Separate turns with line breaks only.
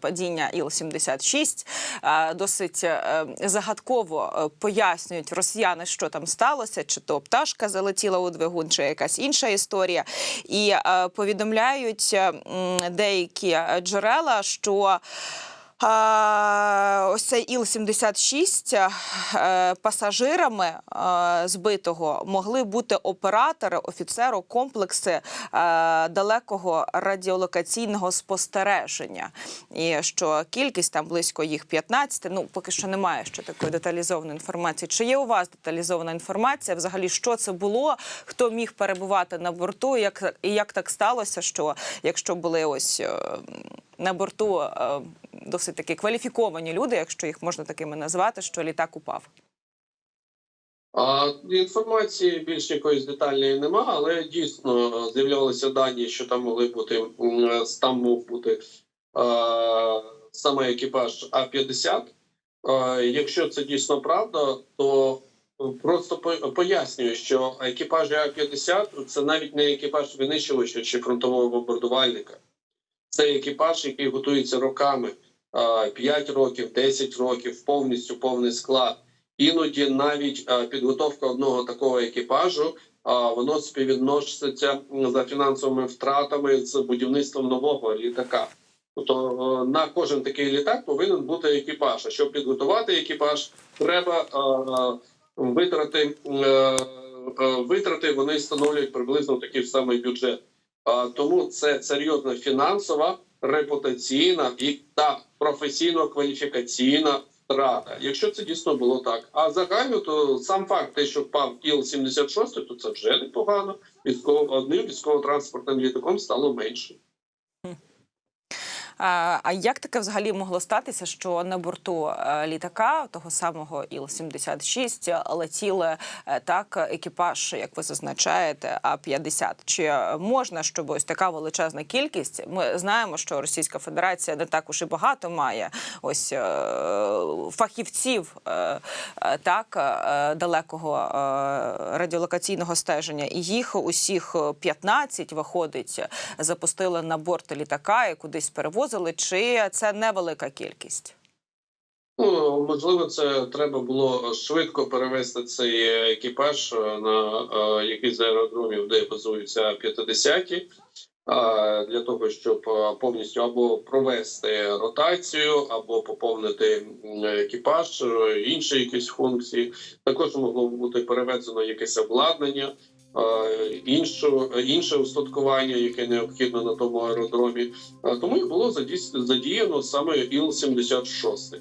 Падіння Іл-76 Е, досить е, загадково е, пояснюють росіяни, що там сталося, чи то пташка залетіла у двигун, чи якась інша історія. І е, повідомляють деякі джерела, що ось цей Іл-76 е, пасажирами е, збитого могли бути оператори, офіцеру комплекси е, далекого радіолокаційного спостереження. І що кількість там близько їх 15, ну поки що немає ще такої деталізованої інформації. Чи є у вас деталізована інформація? Взагалі, що це було? Хто міг перебувати на борту? Як і як так сталося, що якщо були ось на борту досить таки кваліфіковані люди, якщо їх можна такими назвати, що літак упав?
А інформації більш якоїсь детальної нема, але дійсно з'являлися дані, що там могли бути там мов бути е, саме екіпаж А-50. Е, якщо це дійсно правда, то просто пояснюю, що екіпаж А-50 це навіть не екіпаж винищувача чи фронтового бомбардувальника. Це екіпаж, який готується роками, 5 років, 10 років, повністю повний склад. Іноді навіть підготовка одного такого екіпажу воно співвідноситься за фінансовими втратами з будівництвом нового літака. Тобто е, на кожен такий літак повинен бути екіпаж. А щоб підготувати екіпаж, треба витрати е, е, витрати. Вони становлюють приблизно такий самий бюджет. Тому це серйозна фінансова, репутаційна і та професійно-кваліфікаційна втрата. Якщо це дійсно було так. А загально, то сам факт, те, що впав Іл-76, то це вже непогано. Військово одним військово-транспортним літаком стало менше.
А, а як таке взагалі могло статися, що на борту е, літака того самого Іл-76 летіли е, так екіпаж, як ви зазначаєте, А-50? Чи можна, щоб ось така величезна кількість? Ми знаємо, що Російська Федерація не так уж і багато має ось е, фахівців так далекого радіолокаційного стеження, і їх усіх 15, виходить, запустили на борт літака і кудись перевозили. Чи це невелика кількість?
Ну можливо, це треба було швидко перевести цей екіпаж е, на е, якийсь з аеродромів, де базуються 50-ті, а, для того, щоб е, повністю або провести ротацію, або поповнити екіпаж, е, інші якісь функції. Також могло бути перевезено якесь обладнання. Е, Іншу інше устаткування, яке необхідно на тому аеродромі, Е, тому і було задіяно саме Іл-76.